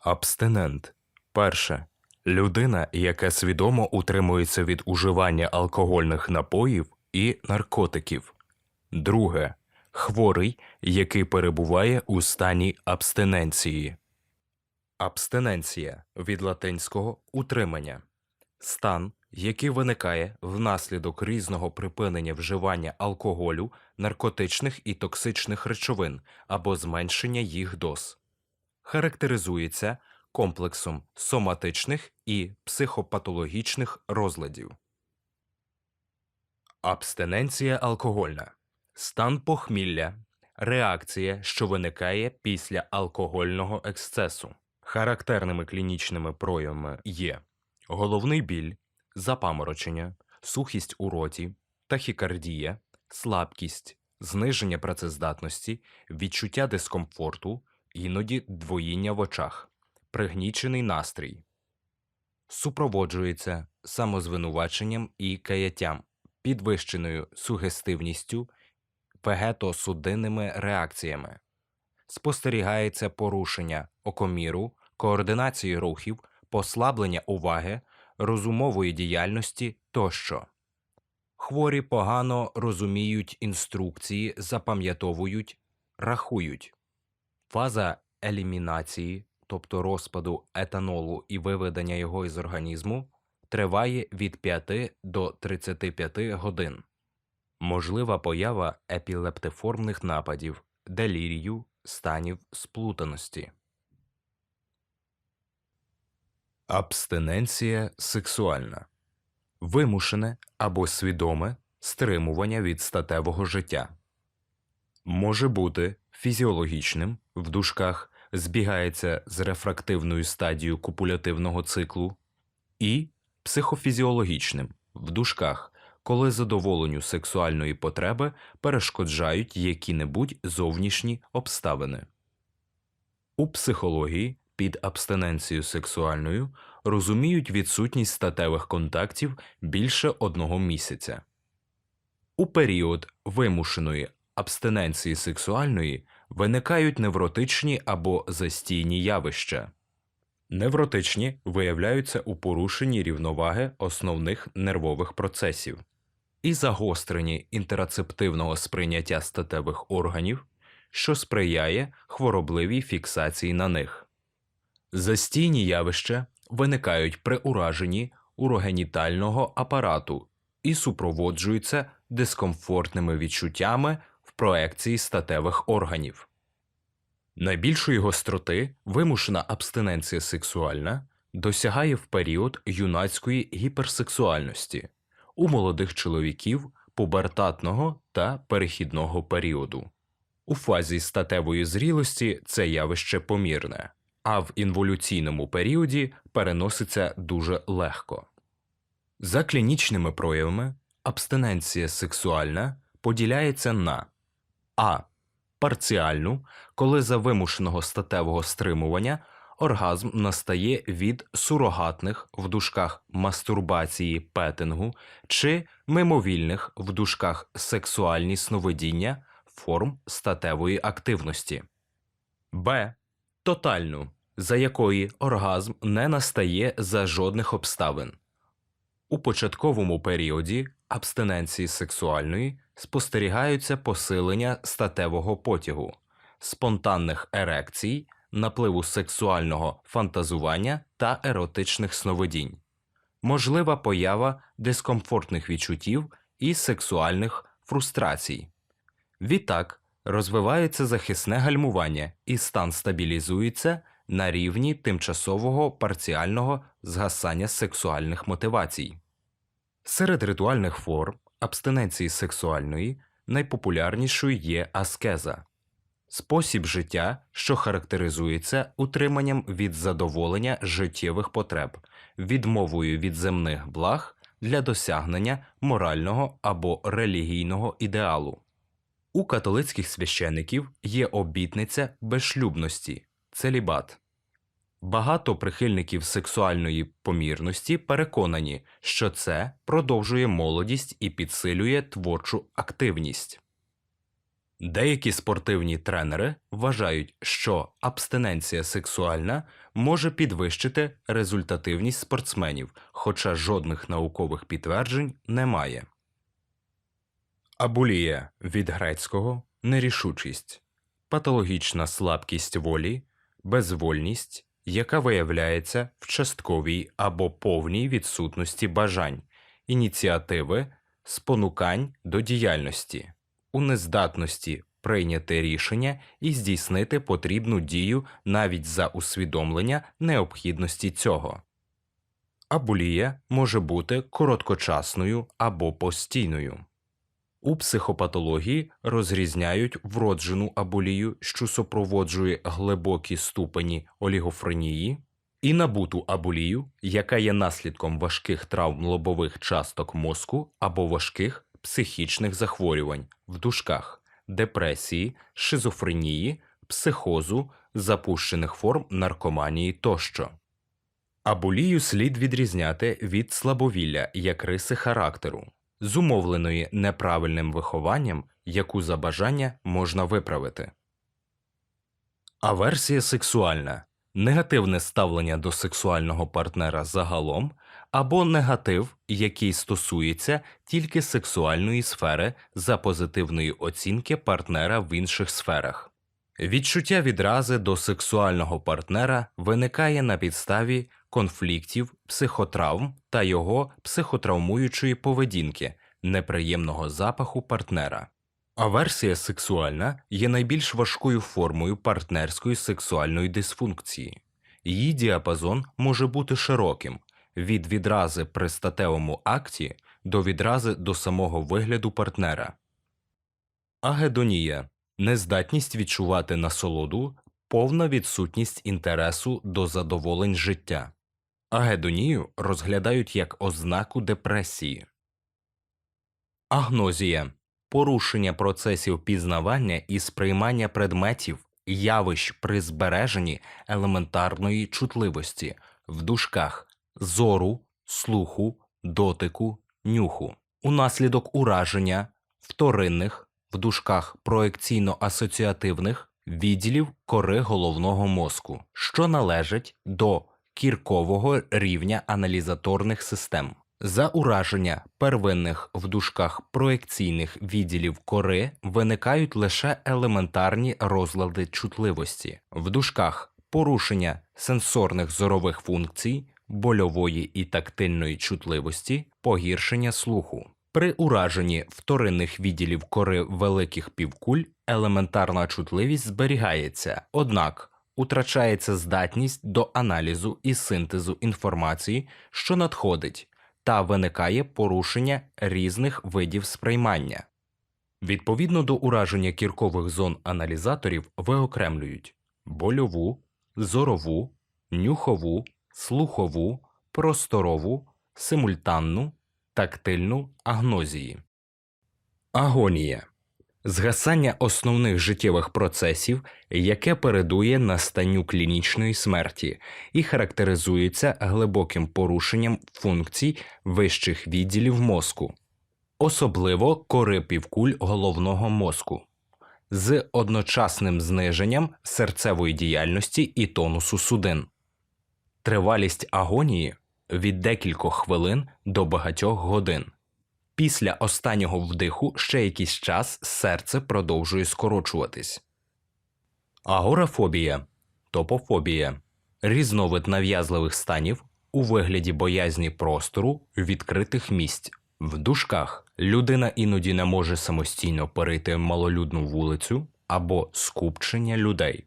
Абстинент. Перше. Людина, яка свідомо утримується від уживання алкогольних напоїв і наркотиків. Друге. Хворий, який перебуває у стані абстиненції. Абстиненція від латинського утримання. Стан, який виникає внаслідок різного припинення вживання алкоголю, наркотичних і токсичних речовин або зменшення їх доз. Характеризується комплексом соматичних і психопатологічних розладів. Абстиненція алкогольна стан похмілля, реакція, що виникає після алкогольного ексцесу. Характерними клінічними проявами є головний біль, запаморочення, сухість у роті, тахікардія, слабкість, зниження працездатності, відчуття дискомфорту, іноді двоїння в очах, пригнічений настрій. Супроводжується самозвинуваченням і каяттям, підвищеною сугестивністю, вегетосудинними реакціями. Спостерігається порушення окоміру, координації рухів, послаблення уваги, розумової діяльності тощо. Хворі погано розуміють інструкції, запам'ятовують, рахують. Фаза елімінації, тобто розпаду етанолу і виведення його із організму, триває від 5 до 35 годин. Можлива поява епілептиформних нападів, делірію, станів сплутаності. Абстиненція сексуальна вимушене або свідоме стримування від статевого життя. Може бути фізіологічним в дужках збігається з рефрактивною стадією копулятивного циклу, і психофізіологічним в дужках, коли задоволенню сексуальної потреби перешкоджають які-небудь зовнішні обставини. У психології під абстиненцією сексуальною розуміють відсутність статевих контактів більше одного місяця. У період вимушеної абстиненції сексуальної виникають невротичні або застійні явища. Невротичні виявляються у порушенні рівноваги основних нервових процесів і загостренні інтерацептивного сприйняття статевих органів, що сприяє хворобливій фіксації на них. Застійні явища виникають при ураженні урогенітального апарату і супроводжуються дискомфортними відчуттями проекції статевих органів. Найбільшої гостроти вимушена абстиненція сексуальна досягає в період юнацької гіперсексуальності у молодих чоловіків пубертатного та перехідного періоду. У фазі статевої зрілості це явище помірне, а в інволюційному періоді переноситься дуже легко. За клінічними проявами абстиненція сексуальна поділяється на а. Парціальну, коли за вимушеного статевого стримування оргазм настає від сурогатних в дужках мастурбації петингу чи мимовільних в дужках сексуальні сновидіння форм статевої активності, б. Тотальну, за якої оргазм не настає за жодних обставин. У початковому періоді абстиненції сексуальної спостерігаються посилення статевого потягу, спонтанних ерекцій, напливу сексуального фантазування та еротичних сновидінь, можлива поява дискомфортних відчуттів і сексуальних фрустрацій. Відтак розвивається захисне гальмування і стан стабілізується на рівні тимчасового парціального згасання сексуальних мотивацій. Серед ритуальних форм абстиненції сексуальної найпопулярнішою є аскеза спосіб життя, що характеризується утриманням від задоволення життєвих потреб, відмовою від земних благ для досягнення морального або релігійного ідеалу. У католицьких священиків є обітниця безшлюбності целібат. Багато прихильників сексуальної помірності переконані, що це продовжує молодість і підсилює творчу активність. Деякі спортивні тренери вважають, що абстиненція сексуальна може підвищити результативність спортсменів, хоча жодних наукових підтверджень немає. Абулія від грецького нерішучість, патологічна слабкість волі, безвольність, яка виявляється в частковій або повній відсутності бажань, ініціативи, спонукань до діяльності, у нездатності прийняти рішення і здійснити потрібну дію навіть за усвідомлення необхідності цього. Абулія може бути короткочасною або постійною. У психопатології розрізняють вроджену абулію, що супроводжує глибокі ступені олігофренії, і набуту абулію, яка є наслідком важких травм лобових часток мозку або важких психічних захворювань в дужках, депресії, шизофренії, психозу, запущених форм наркоманії тощо. Абулію слід відрізняти від слабовілля як риси характеру, зумовленої неправильним вихованням, яку за бажання можна виправити. Аверсія сексуальна негативне ставлення до сексуального партнера загалом або негатив, який стосується тільки сексуальної сфери за позитивної оцінки партнера в інших сферах. Відчуття відрази до сексуального партнера виникає на підставі конфліктів, психотравм та його психотравмуючої поведінки, неприємного запаху партнера. Аверсія сексуальна є найбільш важкою формою партнерської сексуальної дисфункції. Її діапазон може бути широким від відрази при статевому акті до відрази до самого вигляду партнера. Агедонія нездатність відчувати насолоду, повна відсутність інтересу до задоволень життя. Агедонію розглядають як ознаку депресії. Агнозія порушення процесів пізнавання і сприймання предметів, явищ при збереженні елементарної чутливості в дужках зору, слуху, дотику, нюху, унаслідок ураження вторинних в дужках проекційно-асоціативних відділів кори головного мозку, що належать до кіркового рівня аналізаторних систем. За ураження первинних в дужках проекційних відділів кори виникають лише елементарні розлади чутливості, в дужках порушення сенсорних зорових функцій, больової і тактильної чутливості, погіршення слуху. При ураженні вторинних відділів кори великих півкуль елементарна чутливість зберігається, однак утрачається здатність до аналізу і синтезу інформації, що надходить, та виникає порушення різних видів сприймання. Відповідно до ураження кіркових зон аналізаторів виокремлюють больову, зорову, нюхову, слухову, просторову, симультанну, тактильну агнозії. Агонія згасання основних життєвих процесів, яке передує настанню клінічної смерті і характеризується глибоким порушенням функцій вищих відділів мозку, особливо кори півкуль головного мозку, з одночасним зниженням серцевої діяльності і тонусу судин. Тривалість агонії від декількох хвилин до багатьох годин. Після останнього вдиху ще якийсь час серце продовжує скорочуватись. Агорафобія, топофобія різновид нав'язливих станів у вигляді боязні простору відкритих місць. В дужках людина іноді не може самостійно перейти малолюдну вулицю або скупчення людей.